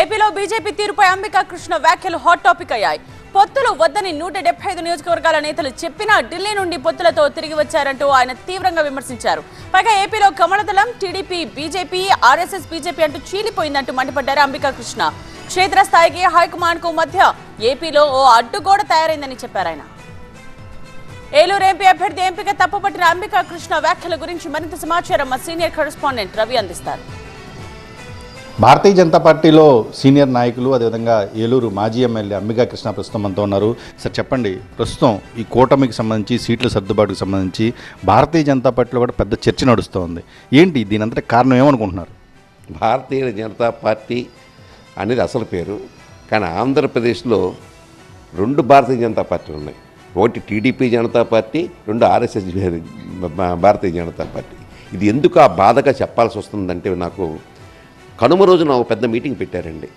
ఏపీలో బీజేపీ తీరుపై అంబికా కృష్ణ వ్యాఖ్యలు హాట్ టాపిక్ అయ్యాయి. పొత్తులు వద్దని నూట డెబ్బై ఐదు నియోజకవర్గాల నేతలు చెప్పినా ఢిల్లీ నుండి పొత్తులతో తిరిగి వచ్చారంటూ ఆయన తీవ్రంగా విమర్శించారు. పైగా ఏపీలో కమలదళం టీడీపీ బీజేపీ ఆర్ఎస్ఎస్ బీజేపీ అంటూ చీలిపోయిందంటూ మండిపడ్డారు అంబికా కృష్ణ. క్షేత్రస్థాయికి హైకమాండ్కు మధ్య ఏపీలో ఓ అడ్డుగోడ తయారైందని చెప్పారు ఆయన. ఏలూరు ఎంపీ అభ్యర్థి ఎంపిక తప్పుపట్టిన అంబికా కృష్ణ వ్యాఖ్యల గురించి మరింత సమాచారం మా సీనియర్ కరెస్పాండెంట్ రవి అందిస్తారు. భారతీయ జనతా పార్టీలో సీనియర్ నాయకులు అదేవిధంగా ఏలూరు మాజీ ఎమ్మెల్యే అంబికా కృష్ణ ప్రస్తుతం మనతో ఉన్నారు. సార్ చెప్పండి ప్రస్తుతం ఈ కూటమికి సంబంధించి సీట్ల సర్దుబాటుకు సంబంధించి భారతీయ జనతా పార్టీలో కూడా పెద్ద చర్చ నడుస్తోంది. ఏంటి దీని అంతటి కారణం ఏమనుకుంటున్నారు? భారతీయ జనతా పార్టీ అనేది అసలు పేరు. కానీ ఆంధ్రప్రదేశ్లో రెండు భారతీయ జనతా పార్టీలు ఉన్నాయి. ఒకటి టీడీపీ జనతా పార్టీ రెండు ఆర్ఎస్ఎస్ భారతీయ జనతా పార్టీ. ఇది ఎందుకు ఆ బాధగా చెప్పాల్సి వస్తుందంటే నాకు కనుమ రోజున ఒక పెద్ద మీటింగ్ పెట్టారండి.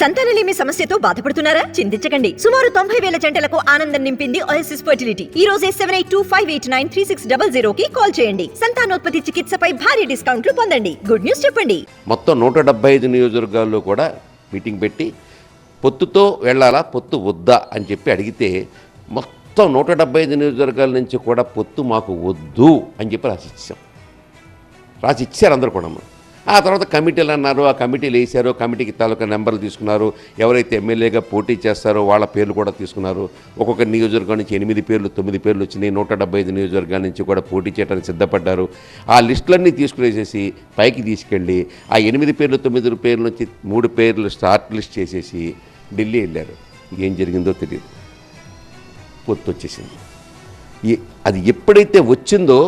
సంతానలేమి సమస్యతో బాధపడుతున్నారా? చింతించకండి. సుమారు తొంభై వేల జంటలకు ఆనందం నింపింది ఓఎస్ఎస్ ఫర్టిలిటీ ఈ రోజే seven eight two five eight nine three six double zero కి కాల్ చేయండి. సంతానోత్పత్తి చికిత్సపై భారీ డిస్కౌంట్లు పొందండి. గుడ్ న్యూస్ చెప్పండి. మొత్తం నూట డెబ్బై ఐదు నియోజకవర్గాల్లో కూడా మీటింగ్ పెట్టి పొత్తుతో వెళ్ళాలా పొత్తు వద్దా అని చెప్పి అడిగితే మొత్తం నూట డెబ్బై ఐదు నియోజకవర్గాల నుంచి కూడా పొత్తు మాకు వద్దు అని చెప్పి రాసి ఇచ్చాం రాసి ఇచ్చారు అందరు కూడా ఆ తర్వాత కమిటీలు అన్నారు ఆ కమిటీలు వేశారు కమిటీకి తాలూకా నెంబర్లు తీసుకున్నారు. ఎవరైతే ఎమ్మెల్యేగా పోటీ చేస్తారో వాళ్ళ పేర్లు కూడా తీసుకున్నారు. ఒక్కొక్క నియోజకవర్గం నుంచి ఎనిమిది పేర్లు తొమ్మిది పేర్లు వచ్చినాయి. నూట డెబ్బై ఐదు నియోజకవర్గాల నుంచి కూడా పోటీ చేయడానికి సిద్ధపడ్డారు. ఆ లిస్టులన్నీ తీసుకునేసేసి పైకి తీసుకెళ్ళి ఆ ఎనిమిది పేర్లు తొమ్మిది పేర్ల నుంచి మూడు పేర్లు స్టార్ట్ లిస్ట్ చేసేసి ఢిల్లీ వెళ్ళారు. ఏం జరిగిందో తెలియదు. పొత్తు వచ్చేసింది అది ఎప్పుడైతే వచ్చిందో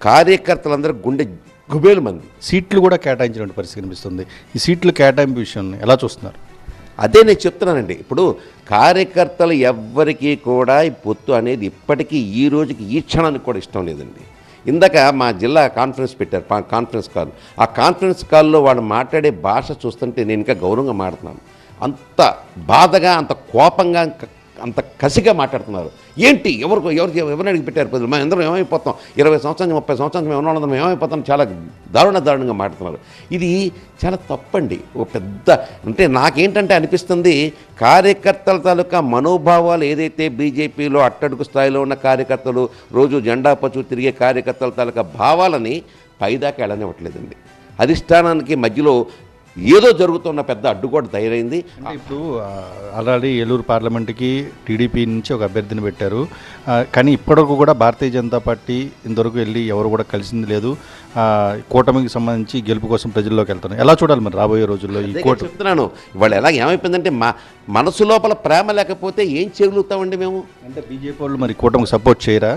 కార్యకర్తలందరూ గుండె గుబేలు మంది. సీట్లు కూడా కేటాయించినటువంటి పరిస్థితి కనిపిస్తుంది. ఈ సీట్లు కేటాయింపు విషయం ఎలా చూస్తున్నారు? అదే నేను చెప్తున్నానండి. ఇప్పుడు కార్యకర్తలు ఎవ్వరికీ కూడా ఈ పొత్తు అనేది ఇప్పటికీ ఈ రోజుకి ఈ క్షణానికి కూడా ఇష్టం లేదండి. ఇందాక మా జిల్లా కాన్ఫరెన్స్ పెట్టారు కాన్ఫరెన్స్ కాల్. ఆ కాన్ఫరెన్స్ కాల్లో వాళ్ళు మాట్లాడే భాష చూస్తుంటే నేను ఇంకా గౌరవంగా మాట్లాడుతున్నాను. అంత బాధగా అంత కోపంగా అంత- కసిగా మాట్లాడుతున్నారు. ఏంటి? ఎవరు ఎవరు ఎవరిని అడిగి పెట్టారు ప్రజలు? మేము అందరం ఏమైపోతాం? ఇరవై సంవత్సరాలు ముప్పై సంవత్సరాలు మేము ఉన్న ఏమైపోతాం? చాలా దారుణ దారుణంగా మాట్లాడుతున్నారు. ఇది చాలా తప్పండి. ఓ పెద్ద అంటే నాకేంటంటే అనిపిస్తుంది కార్యకర్తల తాలూకా మనోభావాలు ఏదైతే బీజేపీలో అట్టడుగు స్థాయిలో ఉన్న కార్యకర్తలు రోజు జెండా పచు తిరిగే కార్యకర్తల తాలూకా భావాలని పైదాకా వెళ్ళనివ్వట్లేదండి అధిష్టానానికి మధ్యలో ఏదో జరుగుతున్న పెద్ద అడ్డుగోడ తయారైంది. ఇప్పుడు ఆల్రెడీ ఏలూరు పార్లమెంట్కి టీడీపీ నుంచి ఒక అభ్యర్థిని పెట్టారు. కానీ ఇప్పటివరకు కూడా భారతీయ జనతా పార్టీ ఇంతవరకు వెళ్ళి ఎవరు కూడా కలిసింది లేదు. కూటమికి సంబంధించి గెలుపు కోసం ప్రజల్లోకి వెళ్తున్నారు ఎలా చూడాలి మరి రాబోయే రోజుల్లో ఈ కూటమి? చెప్తున్నాను. వాళ్ళు ఎలా ఏమైపోయిందంటే మా మనసు లోపల ప్రేమ లేకపోతే ఏం చేయగలుగుతామండి మేము? అంటే బీజేపీ వాళ్ళు మరి కూటమికి సపోర్ట్ చేయరా?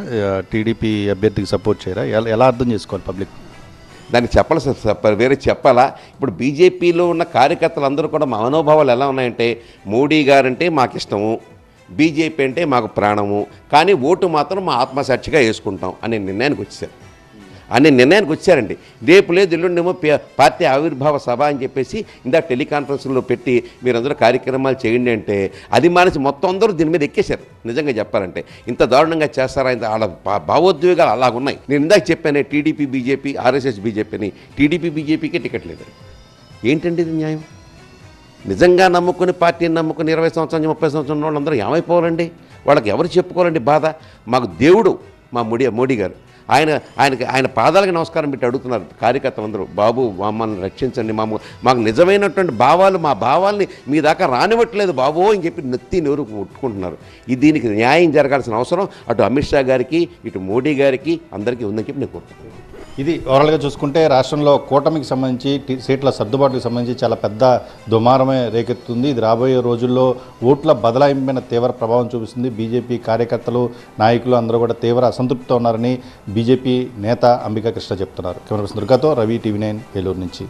టీడీపీ అభ్యర్థికి సపోర్ట్ చేయరా? ఎలా అర్థం చేసుకోవాలి పబ్లిక్ దాన్ని చెప్పాలి వేరే చెప్పాలా? ఇప్పుడు బీజేపీలో ఉన్న కార్యకర్తలు అందరూ కూడా మా మనోభావాలు ఎలా ఉన్నాయంటే మోడీ గారంటే మాకు ఇష్టము బీజేపీ అంటే మాకు ప్రాణము కానీ ఓటు మాత్రం మా ఆత్మసాక్షిగా వేసుకుంటాం అనే నిర్ణయానికి వచ్చారు అనే నిర్ణయానికి వచ్చారండి. రేపు లేదు ఎల్లుండేమో పార్టీ ఆవిర్భావ సభ అని చెప్పేసి ఇందాక టెలికాన్ఫరెన్స్లో పెట్టి మీరందరూ కార్యక్రమాలు చేయండి అంటే అది మానేసి మొత్తం అందరూ దీని మీద ఎక్కేశారు. నిజంగా చెప్పాలంటే ఇంత దారుణంగా చేస్తారా? ఇంత వాళ్ళ భావోద్వేగాలు అలాగున్నాయి. నేను ఇందాక చెప్పానే టీడీపీ బీజేపీ ఆర్ఎస్ఎస్ బీజేపీని టీడీపీ బీజేపీకే టికెట్ లేదు. ఏంటండి ఇది న్యాయం? నిజంగా నమ్ముకుని పార్టీని నమ్ముకుని ఇరవై సంవత్సరాలు ముప్పై సంవత్సరం ఉన్న వాళ్ళందరూ ఏమైపోవాలండి? వాళ్ళకి ఎవరు చెప్పుకోవాలండి బాధ? మాకు దేవుడు మా మోడీ మోడీ గారు ఆయన ఆయనకి ఆయన పాదాలకు నమస్కారం పెట్టి అడుగుతున్నారు కార్యకర్తలందరూ బాబు మమ్మల్ని రక్షించండి మాము మాకు నిజమైనటువంటి భావాలు మా భావాల్ని మీ దాకా రానివ్వట్లేదు బాబు అని చెప్పి నెత్తి నోరు కొట్టుకుంటున్నారు. ఇది దీనికి న్యాయం జరగాల్సిన అవసరం. అటు అమిత్ షా గారికి ఇటు మోడీ గారికి అందరికీ ఉందని చెప్పి నేను కోరుకుంటున్నాను. ఇది ఓవరాల్గా చూసుకుంటే రాష్ట్రంలో కూటమికి సంబంధించి సీట్ల సర్దుబాటుకు సంబంధించి చాలా పెద్ద దుమారమే రేకెత్తుంది. ఇది రాబోయే రోజుల్లో ఓట్ల బదలాయింపైన తీవ్ర ప్రభావం చూపిస్తుంది. బీజేపీ కార్యకర్తలు నాయకులు అందరూ కూడా తీవ్ర అసంతృప్తితో ఉన్నారని బీజేపీ నేత అంబికా కృష్ణ చెప్తున్నారు. కెమెరా పర్సన్ దుర్గాతో రవి టీవీ నైన్ ఏలూరు నుంచి.